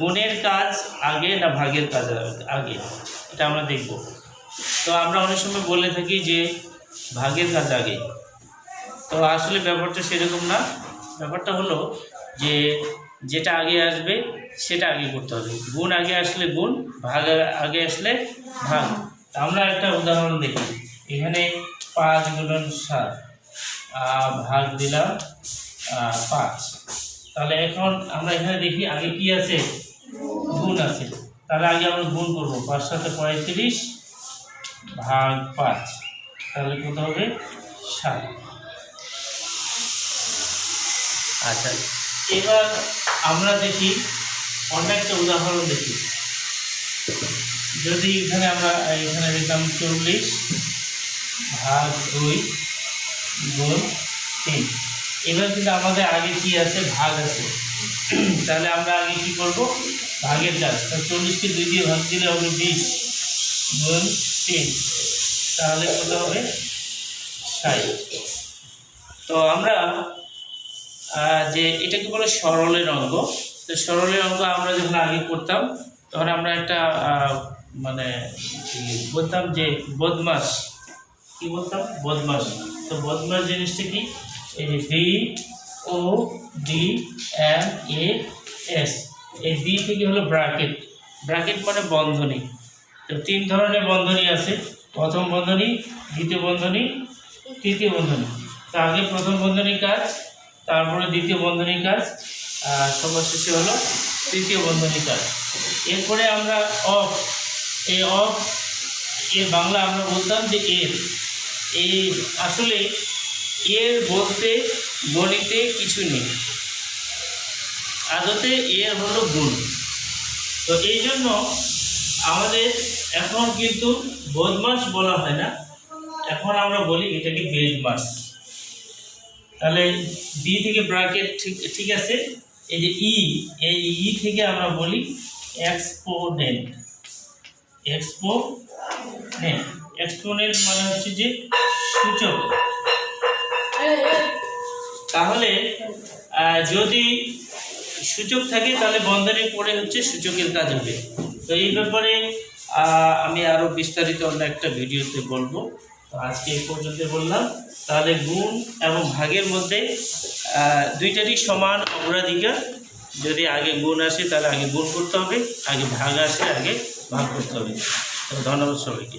গুণের কাজ আগে না ভাগের কাজ আগে? এটা আমরা দেখব। তো আমরা অনেক সময় বলে থাকি যে ভাগের কাজ আগে। তো আসলে ব্যাপারটা সেরকম না। ব্যাপারটা হলো যে যেটা আগে আসবে, সেটা আগে করতে হবে। গুণ আগে আসলে গুণ ভাগ আগে আসলে ভাগ। আমরা একটা উদাহরণ দেখি। এখানে পাঁচ গুণন সাত। ভাগ দিলাম পাঁচ। তাহলে এখন আমরা এখানে দেখি আগে কি আছে? গুণ আছে। তাহলে আগে আমরা গুণ করব। পাঁচ সাথে পঁয়ত্রিশ ভাগ পাঁচ। তাহলে কত হবে? সাত। আচ্ছা এবার আমরা দেখি অন্য একটা উদাহরণ দেখি। যদি এখানে আমরা, এখানে দেখলাম চল্লিশ ভাগ দুই গুণ তিন। এবার কিন্তু আমাদের আগে কি আছে? ভাগ আছে। তাহলে আমরা আগে কি করব? ভাগের কাজ। চল্লিশকে দুই দিয়ে ভাগ দিলে হবে বিশ গুণ তিন। তাহলে কত হবে? ষাট। তো আমরা যে এটাকে বলে সরলের অঙ্গ তো সরলের অঙ্গ আমরা যখন আগে করতাম, তখন আমরা একটা মানে বলতাম যে বদমাস। কি বলতাম? বদমাস। তো বদমাস জিনিসটা কি? এই যে B O D M A S এই বি থেকে হলো ব্র্যাকেট ব্র্যাকেট মানে বন্ধনী। তো তিন ধরনের বন্ধনী আছে। প্রথম বন্ধনী, দ্বিতীয় বন্ধনী, তৃতীয় বন্ধনী। তো আগে প্রথম বন্ধনীর কাজ, তারপরে দ্বিতীয় বন্ধনীর কাজ, আর সবার শেষে হলো তৃতীয় বন্ধনীর কাজ। এরপরে আমরা অফ, এই অফ এর বাংলা আমরা বলতাম যে এর এই আসলে এর বলতে গণিতে কিছু নেই। আদতে এর হলো গুণ। তো এই জন্য আমাদের এখন কিন্তু বদমাস বলা হয় না। এখন আমরা বলি এটাকে বেজ মাস। তাহলে বি থেকে ব্র্যাকেট ঠিক ঠিক আছে? এই যে ই এই ই থেকে আমরা বলি এক্সপোনেন্ট এক্সপোনেন্ট এক্সপোনেন্ট মানে হচ্ছে যে সূচক। তাহলে যদি সূচক থাকে, তাহলে বন্ধনের পরে হচ্ছে সূচকের কাজ হবে। তো এই ব্যাপারে আমি আরও বিস্তারিত অন্য একটা ভিডিওতে বলব। তো আজকে এই পর্যন্ত বললাম। তাহলে গুণ এবং ভাগের মধ্যে দুইটারই সমান অগ্রাধিকার। যদি আগে গুণ আসে, তাহলে আগে গুণ করতে হবে, আগে ভাগ আসে, আগে ভাগ করতে হবে। তো ধন্যবাদ সবাইকে।